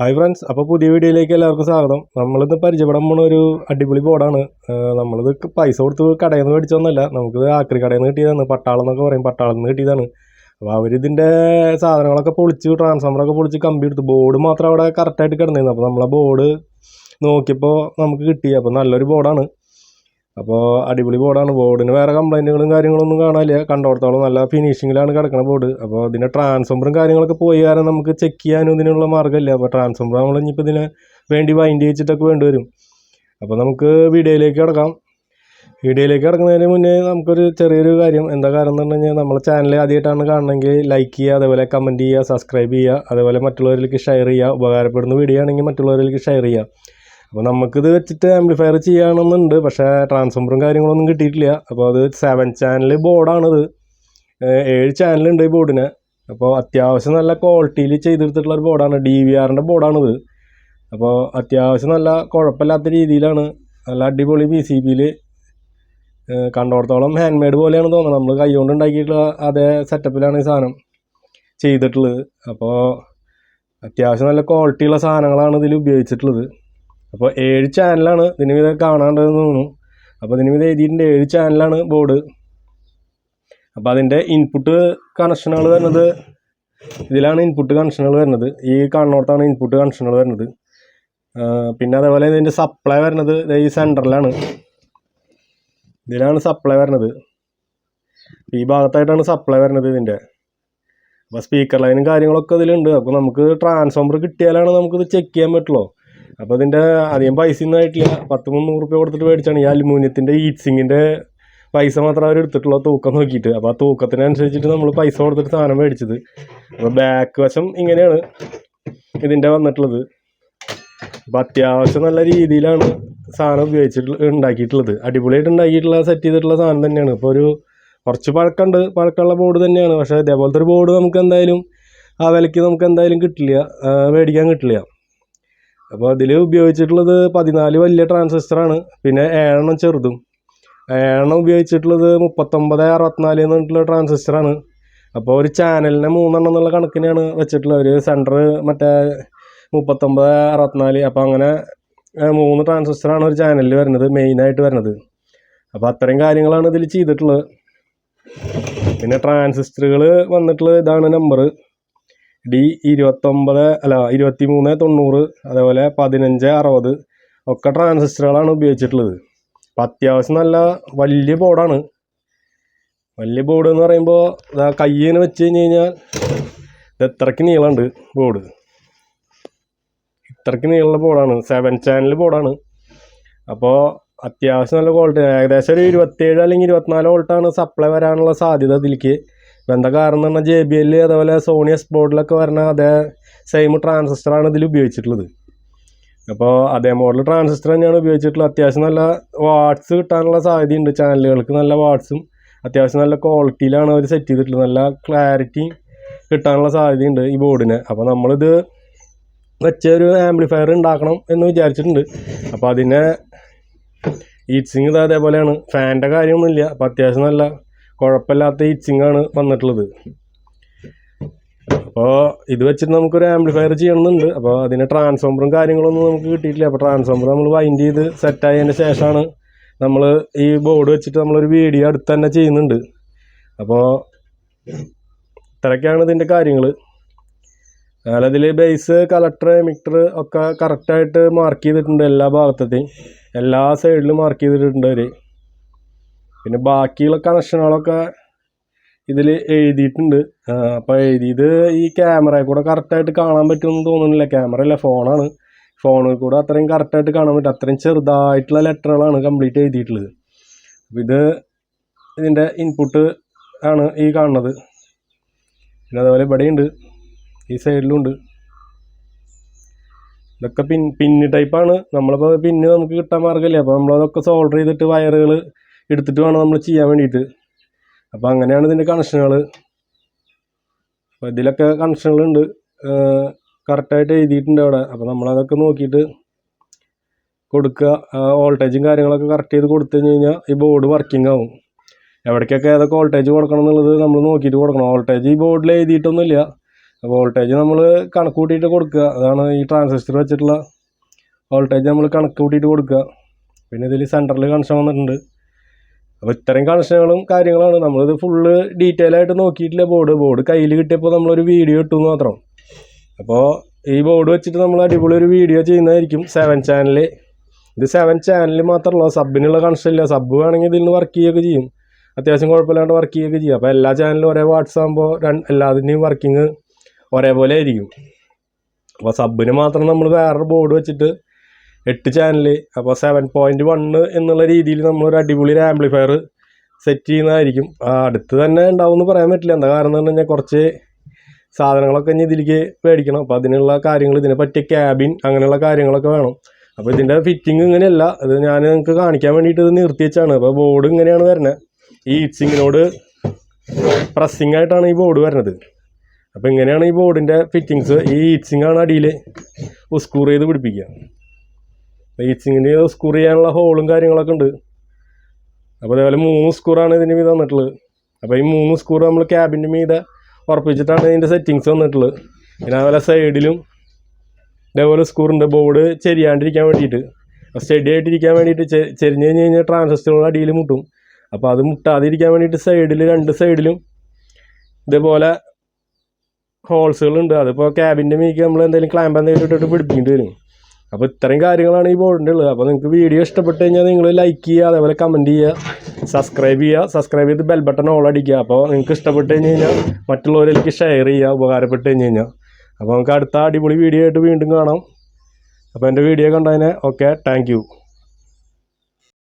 Hi friends അപ്പോൾ പുതിയ വീഡിയോയിലേക്ക് എല്ലാവർക്കും സ്വാഗതം. നമ്മളിത് പരിചയപ്പെടാൻ പോണ ഒരു അടിപൊളി ബോർഡാണ് നമ്മളിത് പൈസ കൊടുത്ത് കടയിൽ നിന്ന് മേടിച്ചൊന്നുമല്ല നമുക്കിത് ആക്രി കടയിൽ നിന്ന് കിട്ടിയതാണ്. പട്ടാളം എന്നൊക്കെ പറയും. പട്ടാളം നിന്ന് കിട്ടിയതാണ്. അപ്പോൾ അവരിതിന്റെ സാധനങ്ങളൊക്കെ പൊളിച്ച് ട്രാൻസ്ഫോമറൊക്കെ പൊളിച്ച് കമ്പി എടുത്ത്. ബോർഡ് മാത്രം അവിടെ കറക്റ്റായിട്ട് കിടന്നിരുന്നു. അപ്പോൾ നമ്മളെ ബോർഡ് നോക്കിയപ്പോൾ നമുക്ക് കിട്ടി. അപ്പോൾ നല്ലൊരു ബോർഡാണ് അപ്പോൾ അടിപൊളി ബോർഡാണ് ബോർഡിന് വേറെ കംപ്ലൈന്റുകളും കാര്യങ്ങളൊന്നും കാണാനില്ല. കണ്ടോടത്തോളം നല്ല ഫിനിഷിങ്ങിലാണ് കിടക്കുന്ന ബോർഡ് അപ്പോൾ ഇതിന്റെ ട്രാൻസ്ഫോമറും കാര്യങ്ങളൊക്കെ പോയി കാരണം നമുക്ക് ചെക്ക് ചെയ്യാനും ഇതിനുള്ള മാർഗമില്ല അപ്പോൾ ട്രാൻസ്ഫോമർ നമ്മൾ ഇനിയിപ്പോൾ ഇതിന് വേണ്ടി വൈൻഡ് ചെയ്യിച്ചിട്ടൊക്കെ വേണ്ടി വരും. അപ്പോൾ നമുക്ക് വീഡിയോയിലേക്ക് കിടക്കാം. വീഡിയോയിലേക്ക് കിടക്കുന്നതിന് മുന്നേ നമുക്കൊരു ചെറിയൊരു കാര്യം. എന്താ കാരണം എന്ന് പറഞ്ഞു കഴിഞ്ഞാൽ നമ്മളെ ചാനൽ ആദ്യമായിട്ടാണ് കാണണമെങ്കിൽ ലൈക്ക് ചെയ്യുക അതേപോലെ കമന്റ് ചെയ്യുക സബ്സ്ക്രൈബ് ചെയ്യുക അതേപോലെ മറ്റുള്ളവരിലേക്ക് ഷെയർ ചെയ്യുക ഉപകാരപ്പെടുന്ന വീഡിയോ ആണെങ്കിൽ മറ്റുള്ളവരിലേക്ക് ഷെയർ ചെയ്യുക. അപ്പോൾ നമുക്കിത് വെച്ചിട്ട് ആംപ്ലിഫയർ ചെയ്യണമെന്നുണ്ട് പക്ഷേ ട്രാൻസ്ഫോമറും കാര്യങ്ങളൊന്നും കിട്ടിയിട്ടില്ല. അപ്പോൾ അത് സെവൻ ചാനൽ ബോർഡാണിത് ഏഴ് ചാനലുണ്ട് ഈ ബോർഡിന് അപ്പോൾ അത്യാവശ്യം നല്ല ക്വാളിറ്റിയിൽ ചെയ്തെടുത്തിട്ടുള്ള ഒരു ബോർഡാണ് ഡി വി ആറിന്റെ ബോർഡാണിത് അപ്പോൾ അത്യാവശ്യം നല്ല കുഴപ്പമില്ലാത്ത രീതിയിലാണ്. നല്ല അടിപൊളി പി സി ബിയിൽ കണ്ടോടത്തോളം ഹാൻഡ് മെയ്ഡ് പോലെയാണ് തോന്നുന്നത്. നമ്മൾ കൈകൊണ്ട് ഉണ്ടാക്കിയിട്ടുള്ള അതേ സെറ്റപ്പിലാണ് ഈ സാധനം ചെയ്തിട്ടുള്ളത്. അപ്പോൾ അത്യാവശ്യം നല്ല ക്വാളിറ്റിയുള്ള സാധനങ്ങളാണ് ഇതിൽ ഉപയോഗിച്ചിട്ടുള്ളത്. അപ്പോൾ ഏഴ് ചാനലാണ് ഇതിന് വിധ കാണാണ്ടെന്ന് തോന്നുന്നു. അപ്പോൾ വിധ എഴുതിയിട്ടുണ്ട് ഏഴ് ചാനലാണ് ബോർഡ്. അപ്പോൾ അതിന്റെ ഇൻപുട്ട് കണക്ഷനുകൾ വരുന്നത് ഇതിലാണ് ഇൻപുട്ട് കണക്ഷനുകൾ വരുന്നത്. ഈ കാണുന്നിടത്താണ് ഇൻപുട്ട് കണക്ഷനുകൾ വരുന്നത്. പിന്നെ അതേപോലെ ഇതിന്റെ സപ്ലൈ വരുന്നത് ഈ സെന്ററിലാണ് ഇതിലാണ് സപ്ലൈ വരുന്നത്. ഈ ഭാഗത്തായിട്ടാണ് സപ്ലൈ വരുന്നത് ഇതിന്റെ അപ്പോൾ സ്പീക്കർ ലൈനും കാര്യങ്ങളൊക്കെ ഇതിലുണ്ട്. അപ്പോൾ നമുക്ക് ട്രാൻസ്ഫോമർ കിട്ടിയാലാണ് നമുക്കിത് ചെക്ക് ചെയ്യാൻ പറ്റുള്ളൂ. അപ്പോൾ ഇതിന്റെ അധികം പൈസ ഒന്നും ആയിട്ടില്ല. പത്ത് മുന്നൂറ് റുപ്യ കൊടുത്തിട്ട് മേടിച്ചാണ് ഈ അലുമിനിയത്തിന്റെ ഈറ്റ്സിങ്ങിന്റെ പൈസ മാത്രം അവർ എടുത്തിട്ടുള്ള തൂക്കം നോക്കിയിട്ട്. അപ്പോൾ ആ തൂക്കത്തിനനുസരിച്ചിട്ട് നമ്മൾ പൈസ കൊടുത്തിട്ട് സാധനം മേടിച്ചത്. അപ്പോൾ ബാക്ക് വശം ഇങ്ങനെയാണ് ഇതിന്റെ വന്നിട്ടുള്ളത്. അപ്പോൾ അത്യാവശ്യം നല്ല രീതിയിലാണ് സാധനം ഉപയോഗിച്ചിട്ടുള്ള ഉണ്ടാക്കിയിട്ടുള്ളത്. അടിപൊളിയായിട്ട് ഉണ്ടാക്കിയിട്ടുള്ള സെറ്റ് ചെയ്തിട്ടുള്ള സാധനം തന്നെയാണ്. ഇപ്പോൾ ഒരു കുറച്ച് പഴക്കമുണ്ട്. പഴക്കമുള്ള ബോർഡ് തന്നെയാണ്. പക്ഷേ ഇതേപോലത്തെ ഒരു ബോർഡ് നമുക്ക് എന്തായാലും ആ വിലയ്ക്ക് നമുക്ക് എന്തായാലും കിട്ടില്ല. മേടിക്കാൻ കിട്ടില്ല. അപ്പോൾ അതിൽ ഉപയോഗിച്ചിട്ടുള്ളത് പതിനാല് വലിയ ട്രാൻസിസ്റ്ററാണ് പിന്നെ ഏഴെണ്ണം ചെറുതും. ഏഴെണ്ണം ഉപയോഗിച്ചിട്ടുള്ളത് മുപ്പത്തൊമ്പത് അറുപത്തിനാല് എന്ന് പറഞ്ഞിട്ടുള്ള ട്രാൻസിസ്റ്ററാണ് അപ്പോൾ ഒരു ചാനലിനെ മൂന്നെണ്ണം എന്നുള്ള കണക്കിനാണ് വെച്ചിട്ടുള്ളത്. ഒരു സെന്റർ മറ്റേ മുപ്പത്തൊമ്പത് അറുപത്തിനാല് അപ്പോൾ അങ്ങനെ മൂന്ന് ട്രാൻസിസ്റ്ററാണ് ഒരു ചാനലിൽ വരുന്നത് മെയിനായിട്ട് വരുന്നത്. അപ്പോൾ അത്രയും കാര്യങ്ങളാണ് ഇതിൽ ചെയ്തിട്ടുള്ളത്. പിന്നെ ട്രാൻസിസ്റ്ററുകൾ വന്നിട്ടുള്ള ഇതാണ് നമ്പർ ഡി ഇരുപത്തൊമ്പത് അല്ല ഇരുപത്തി മൂന്ന് തൊണ്ണൂറ് അതേപോലെ പതിനഞ്ച് അറുപത് ഒക്കെ ട്രാൻസിസ്റ്ററുകളാണ് ഉപയോഗിച്ചിട്ടുള്ളത്. അപ്പം അത്യാവശ്യം നല്ല വലിയ ബോർഡാണ് വലിയ ബോർഡ് എന്ന് പറയുമ്പോൾ കയ്യിന് വെച്ച് കഴിഞ്ഞ് കഴിഞ്ഞാൽ ഇത് എത്രയ്ക്ക് നീളമുണ്ട് ബോർഡ് ഇത്രയ്ക്ക് നീളമുള്ള ബോർഡാണ് സെവൻ ചാനൽ ബോർഡാണ് അപ്പോൾ അത്യാവശ്യം നല്ല ക്വാളിറ്റി ഏകദേശം ഒരു ഇരുപത്തേഴ് അല്ലെങ്കിൽ ഇരുപത്തിനാല് വോൾട്ടാണ് സപ്ലൈ വരാനുള്ള സാധ്യത ഇതിലേക്ക് ഇപ്പം എന്താ കാരണം എന്ന് പറഞ്ഞാൽ ജെ ബി എൽ അതേപോലെ സോണി എസ് ബോർഡിലൊക്കെ വരുന്ന അതേ സെയിം ട്രാൻസിസ്റ്ററാണ് ഇതിൽ ഉപയോഗിച്ചിട്ടുള്ളത്. അപ്പോൾ അതേ മോഡൽ ട്രാൻസിസ്റ്റർ തന്നെയാണ് ഉപയോഗിച്ചിട്ടുള്ളത്. അത്യാവശ്യം നല്ല വാട്ട്സ് കിട്ടാനുള്ള സാധ്യതയുണ്ട് ചാനലുകൾക്ക് നല്ല വാട്ട്സും അത്യാവശ്യം നല്ല ക്വാളിറ്റിയിലാണ് അവർ സെറ്റ് ചെയ്തിട്ടുള്ളത്. നല്ല ക്ലാരിറ്റി കിട്ടാനുള്ള സാധ്യതയുണ്ട് ഈ ബോർഡിന് അപ്പോൾ നമ്മളിത് വെച്ച ഒരു ആംപ്ലിഫയർ ഉണ്ടാക്കണം എന്ന് വിചാരിച്ചിട്ടുണ്ട്. അപ്പോൾ അതിനെ ഈറ്റ്സിങ് ഇത് അതേപോലെയാണ്. ഫാനിന്റെ കാര്യമൊന്നുമില്ല. അപ്പോൾ അത്യാവശ്യം നല്ല കുഴപ്പമില്ലാത്ത ആണ് വന്നിട്ടുള്ളത്. അപ്പോൾ ഇത് വെച്ചിട്ട് നമുക്കൊരു ആംപ്ലിഫയർ ചെയ്യണമെന്നുണ്ട്. അപ്പോൾ അതിന് ട്രാൻസ്ഫോമറും കാര്യങ്ങളൊന്നും നമുക്ക് കിട്ടിയിട്ടില്ല. അപ്പോൾ ട്രാൻസ്ഫോമർ നമ്മൾ വൈൻഡ് ചെയ്ത് സെറ്റായതിന് ശേഷമാണ് നമ്മൾ ഈ ബോർഡ് വെച്ചിട്ട് നമ്മളൊരു വീഡിയോ അടുത്ത് തന്നെ ചെയ്യുന്നുണ്ട്. അപ്പോൾ ഇത്രയൊക്കെയാണ് ഇതിന്റെ കാര്യങ്ങൾ അതിൽ ബേസ് കളക്ടർ മിക്ടർ ഒക്കെ കറക്റ്റായിട്ട് മാർക്ക് ചെയ്തിട്ടുണ്ട് എല്ലാ ഭാഗത്തെയും. എല്ലാ സൈഡിലും മാർക്ക് ചെയ്തിട്ടുണ്ട് അവർ പിന്നെ ബാക്കിയുള്ള കണക്ഷനുകളൊക്കെ ഇതിൽ എഴുതിയിട്ടുണ്ട്. അപ്പോൾ എഴുതിയത് ഈ ക്യാമറയിൽ കൂടെ കറക്റ്റായിട്ട് കാണാൻ പറ്റുമെന്ന് തോന്നുന്നില്ല. ക്യാമറ അല്ല ഫോണാണ് ഫോണിൽ കൂടെ അത്രയും കറക്റ്റായിട്ട് കാണാൻ പറ്റും. അത്രയും ചെറുതായിട്ടുള്ള ലെറ്ററുകളാണ് കംപ്ലീറ്റ് എഴുതിയിട്ടുള്ളത്. ഇത് ഇതിന്റെ ഇൻപുട്ട് ആണ് ഈ കാണുന്നത്. പിന്നെ അതുപോലെ ഇവിടെയുണ്ട്. ഈ സൈഡിലുണ്ട് ഇതൊക്കെ പിൻ പിന്ന് ടൈപ്പാണ് നമ്മളിപ്പോൾ പിന്ന് നമുക്ക് കിട്ടാൻ മാർഗമില്ല അപ്പോൾ നമ്മളതൊക്കെ സോൾഡർ ചെയ്തിട്ട് വയറുകൾ എടുത്തിട്ട് വേണം നമ്മൾ ചെയ്യാൻ വേണ്ടിയിട്ട്. അപ്പോൾ അങ്ങനെയാണ് ഇതിന്റെ കണക്ഷനുകൾ അപ്പോൾ ഇതിലൊക്കെ കണക്ഷനുകളുണ്ട്. കറക്റ്റായിട്ട് എഴുതിയിട്ടുണ്ട് അവിടെ. അപ്പോൾ നമ്മളതൊക്കെ നോക്കിയിട്ട് കൊടുക്കുക. വോൾട്ടേജും കാര്യങ്ങളൊക്കെ കറക്റ്റ് ചെയ്ത് കൊടുത്തു കഴിഞ്ഞ് കഴിഞ്ഞാൽ ഈ ബോർഡ് വർക്കിംഗ് ആവും. എവിടേക്കൊക്കെ ഏതൊക്കെ വോൾട്ടേജ് കൊടുക്കണം എന്നുള്ളത് നമ്മൾ നോക്കിയിട്ട് കൊടുക്കണം. വോൾട്ടേജ് ഈ ബോർഡിൽ എഴുതിയിട്ടൊന്നുമില്ല. വോൾട്ടേജ് നമ്മൾ കണക്ക് കൂട്ടിയിട്ട് കൊടുക്കുക. അതാണ് ഈ ട്രാൻസിസ്റ്റർ വെച്ചിട്ടുള്ള വോൾട്ടേജ് നമ്മൾ കണക്ക് കൂട്ടിയിട്ട് കൊടുക്കുക. പിന്നെ ഇതിൽ സെന്ററിൽ കണക്ഷൻ വന്നിട്ടുണ്ട്. അപ്പോൾ ഇത്രയും കണക്ഷനുകളും കാര്യങ്ങളാണ്. നമ്മളിത് ഫുള്ള് ഡീറ്റെയിൽ ആയിട്ട് നോക്കിയിട്ടില്ല ബോർഡ് ബോർഡ് കയ്യിൽ കിട്ടിയപ്പോൾ നമ്മളൊരു വീഡിയോ ഇട്ടു മാത്രം. അപ്പോൾ ഈ ബോർഡ് വെച്ചിട്ട് നമ്മൾ അടിപൊളി ഒരു വീഡിയോ ചെയ്യുന്നതായിരിക്കും സെവൻ ചാനൽ ഇത് സെവൻ ചാനൽ മാത്രമല്ല സബിനുള്ള കണക്ഷൻ ഇല്ല. സബ് വേണമെങ്കിൽ ഇതിൽ നിന്ന് വർക്ക് ചെയ്യുകയൊക്കെ ചെയ്യും. അത്യാവശ്യം കുഴപ്പമില്ലാണ്ട് വർക്ക് ചെയ്യുകയൊക്കെ ചെയ്യും. അപ്പോൾ എല്ലാ ചാനലും ഒരേ വാട്സ് ആകുമ്പോൾ രണ്ട് എല്ലാത്തിന്റെയും വർക്കിംഗ് ഒരേപോലെ ആയിരിക്കും. അപ്പോൾ സബിന് മാത്രം നമ്മൾ വേറൊരു ബോർഡ് വെച്ചിട്ട് എട്ട് ചാനൽ അപ്പോൾ സെവൻ പോയിന്റ് വണ്ണ് എന്നുള്ള രീതിയിൽ നമ്മളൊരു അടിപൊളി ഒരു ആംപ്ലിഫയർ സെറ്റ് ചെയ്യുന്നതായിരിക്കും. അടുത്ത് തന്നെ ഉണ്ടാവുമെന്ന് പറയാൻ പറ്റില്ല. എന്താ കാരണം എന്ന് പറഞ്ഞു കഴിഞ്ഞാൽ കുറച്ച് സാധനങ്ങളൊക്കെ ഇനി ഇതിലേക്ക് മേടിക്കണം. അപ്പോൾ അതിനുള്ള കാര്യങ്ങൾ ഇതിനെ പറ്റിയ ക്യാബിൻ അങ്ങനെയുള്ള കാര്യങ്ങളൊക്കെ വേണം. അപ്പോൾ ഇതിന്റെ ഫിറ്റിംഗ് ഇങ്ങനെയല്ല. അത് ഞാൻ നിങ്ങൾക്ക് കാണിക്കാൻ വേണ്ടിയിട്ട് ഇത് നിർത്തി വെച്ചാണ്. അപ്പോൾ ബോർഡ് ഇങ്ങനെയാണ് വരുന്നത് ഈ ഇറ്റ്സിങ്ങിനോട് പ്രസ്സിങ് ആയിട്ടാണ് ഈ ബോർഡ് വരുന്നത്. അപ്പോൾ ഇങ്ങനെയാണ് ഈ ബോർഡിന്റെ ഫിറ്റിങ്സ് ഈ ഹീറ്റ്സിങ് അടിയിൽ ഉസ്കൂർ ചെയ്ത് പിടിപ്പിക്കുക. ഹീറ്റ്സിങ്ങിന് സ്കൂർ ചെയ്യാനുള്ള ഹോളും കാര്യങ്ങളൊക്കെ ഉണ്ട്. അപ്പോൾ അതേപോലെ മൂന്ന് സ്കൂറാണ് ഇതിന് മീത് വന്നിട്ടുള്ളത്. അപ്പോൾ ഈ മൂന്ന് സ്കൂർ നമ്മൾ ക്യാബിന്റെ മീതെ ഉറപ്പിച്ചിട്ടാണ് ഇതിന്റെ സെറ്റിങ്സ് വന്നിട്ടുള്ളത്. പിന്നെ അതുപോലെ സൈഡിലും ഇതേപോലെ സ്കൂറുണ്ട് ബോർഡ് ചെരിയാണ്ടിരിക്കാൻ വേണ്ടിയിട്ട്. സ്റ്റഡി ആയിട്ടിരിക്കാൻ വേണ്ടിയിട്ട് ചെരിഞ്ഞ് കഴിഞ്ഞ് കഴിഞ്ഞാൽ ട്രാൻസിസ്റ്ററുകൾ അടിയിൽ മുട്ടും. അപ്പോൾ അത് മുട്ടാതിരിക്കാൻ വേണ്ടിയിട്ട് സൈഡിൽ രണ്ട് സൈഡിലും ഇതേപോലെ ഹോൾസുകളുണ്ട് അതിപ്പോൾ ക്യാബിന്റെ മീക്ക് നമ്മൾ എന്തെങ്കിലും ക്ലാമ്പ് എന്തെങ്കിലും ഇട്ടിട്ട് പിടിപ്പിക്കേണ്ടി വരും. അപ്പോൾ ഇത്രയും കാര്യങ്ങളാണ് ഈ ബോർഡിന്റെ ഉള്ളത് അപ്പോൾ നിങ്ങൾക്ക് വീഡിയോ ഇഷ്ടപ്പെട്ട് കഴിഞ്ഞാൽ നിങ്ങൾ ലൈക്ക് ചെയ്യുക അതേപോലെ കമന്റ് ചെയ്യുക സബ്സ്ക്രൈബ് ചെയ്യുക സബ്സ്ക്രൈബ് ചെയ്ത് ബെൽ ബട്ടൺ ഓൾ അടിക്കുക. അപ്പോൾ നിങ്ങൾക്ക് ഇഷ്ടപ്പെട്ട് കഴിഞ്ഞ് കഴിഞ്ഞാൽ മറ്റുള്ളവരിലേക്ക് ഷെയർ ചെയ്യുക ഉപകാരപ്പെട്ട് കഴിഞ്ഞ് കഴിഞ്ഞാൽ. അപ്പോൾ നമുക്ക് അടുത്ത അടിപൊളി വീഡിയോ ആയിട്ട് വീണ്ടും കാണാം. അപ്പോൾ എന്റെ വീഡിയോ കണ്ടതിന് ഓക്കെ താങ്ക്